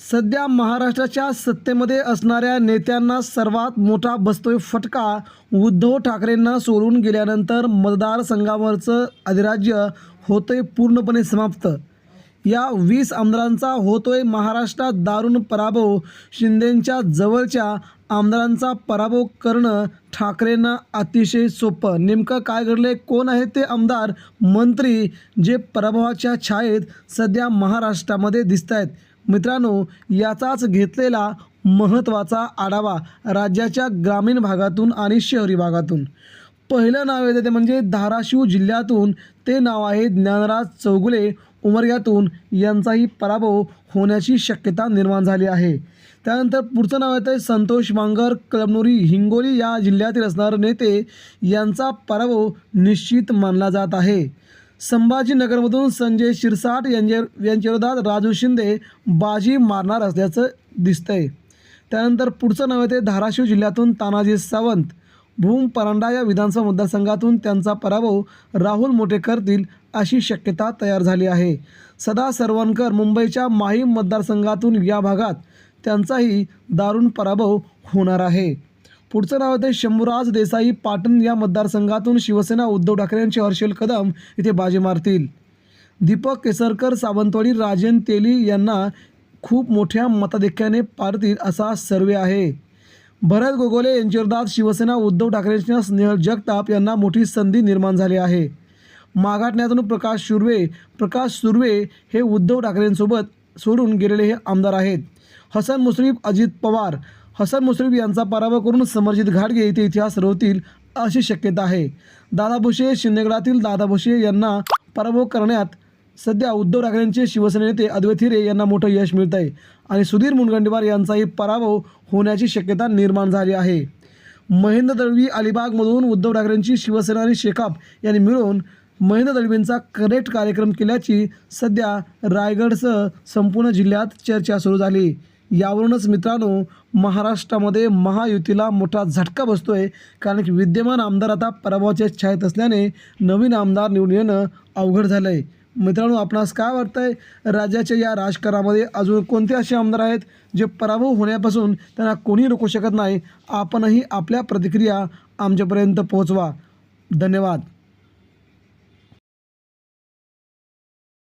सध्या महाराष्ट्राच्या सत्तेमध्ये असणाऱ्या नेत्यांना सर्वात मोठा बसतोय फटका उद्धव ठाकरेंना सोडून गेल्यानंतर मतदारसंघावरचं अधिराज्य होतंय पूर्णपणे समाप्त. या वीस आमदारांचा होतोय महाराष्ट्रात दारुण पराभव. शिंदेंच्या जवळच्या आमदारांचा पराभव करणं ठाकरेंना अतिशय सोपं. नेमकं काय घडलंय? कोण आहेत ते आमदार मंत्री जे पराभवाच्या छायेत सध्या महाराष्ट्रामध्ये दिसत आहेत मित्रांनो याचाच घेतलेला महत्त्वाचा आढावा राज्याच्या ग्रामीण भागातून आणि शहरी भागातून. पहिलं नाव येतं ते म्हणजे धाराशिव जिल्ह्यातून. ते नाव आहे ज्ञानराज चौगुले. उमरग्यातून यांचाही पराभव होण्याची शक्यता निर्माण झाली आहे. त्यानंतर पुढचं नाव येतं आहे संतोष मांगर कळमनुरी हिंगोली या जिल्ह्यातील असणारे नेते यांचा पराभव निश्चित मानला जात आहे. संभाजीनगरमधून संजय शिरसाट यांच्या यांच्याविरोधात राजू शिंदे बाजी मारणार असल्याचं दिसतंय. त्यानंतर पुढचं नाव येते धाराशिव जिल्ह्यातून तानाजी सावंत. भूम परांडा या विधानसभा मतदारसंघातून त्यांचा पराभव राहुल मोठे करतील अशी शक्यता तयार झाली आहे. सदा सरवणकर मुंबईच्या माहीम मतदारसंघातून या भागात त्यांचाही दारुण पराभव होणार आहे. पुढचं नाव आहे शंभूराज देसाई पाटण या मतदारसंघातून शिवसेना उद्धव ठाकरे यांचे हर्षल कदम इथे बाजी मारतील. दीपक केसरकर सावंतवाडी राजन तेली यांना खूप मोठ्या मताधिक्याने पारतील असा सर्वे आहे. भरत गोगोले यांच्या शिवसेना उद्धव ठाकरेंच्या स्नेहल जगताप यांना मोठी संधी निर्माण झाली आहे. मागाटण्यातून प्रकाश सुर्वे प्रकाश सुर्वे हे उद्धव ठाकरेंसोबत सोडून गेलेले हे आमदार आहेत. हसन मुश्रीफ अजित पवार हसन मुश्रीफ यांचा पराभव करून समरजित घाटगे येथे इतिहास रवतील अशी शक्यता आहे. दादा भुसे शिंदेगडातील दादा भुसे यांना पराभव करण्यात सध्या उद्धव ठाकरेंचे शिवसेना नेते अद्वैत हिरे यांना मोठं यश मिळत आहे आणि सुधीर मुनगंटीवार यांचाही पराभव होण्याची शक्यता निर्माण झाली आहे. महेंद्र दळवी अलिबागमधून उद्धव ठाकरेंची शिवसेना आणि शेकाप यांनी मिळून महेंद्र दळवींचा करेक्ट कार्यक्रम केल्याची सध्या रायगडसह संपूर्ण जिल्ह्यात चर्चा सुरू झाली. यावरूनच मित्रांनो महाराष्ट्रामध्ये महायुतीला मोठा झटका बसतो आहे कारण की विद्यमान आमदार आता पराभवाच्या छायेत असल्याने नवीन आमदार निवडून येणं अवघड झालं आहे मित्रांनो आपणास काय वाटतं आहे राज्याच्या या राजकारणामध्ये अजून कोणते असे आमदार आहेत जे पराभव होण्यापासून त्यांना कोणी रोखू शकत नाही? आपणही आपल्या प्रतिक्रिया आमच्यापर्यंत पोहोचवा. धन्यवाद.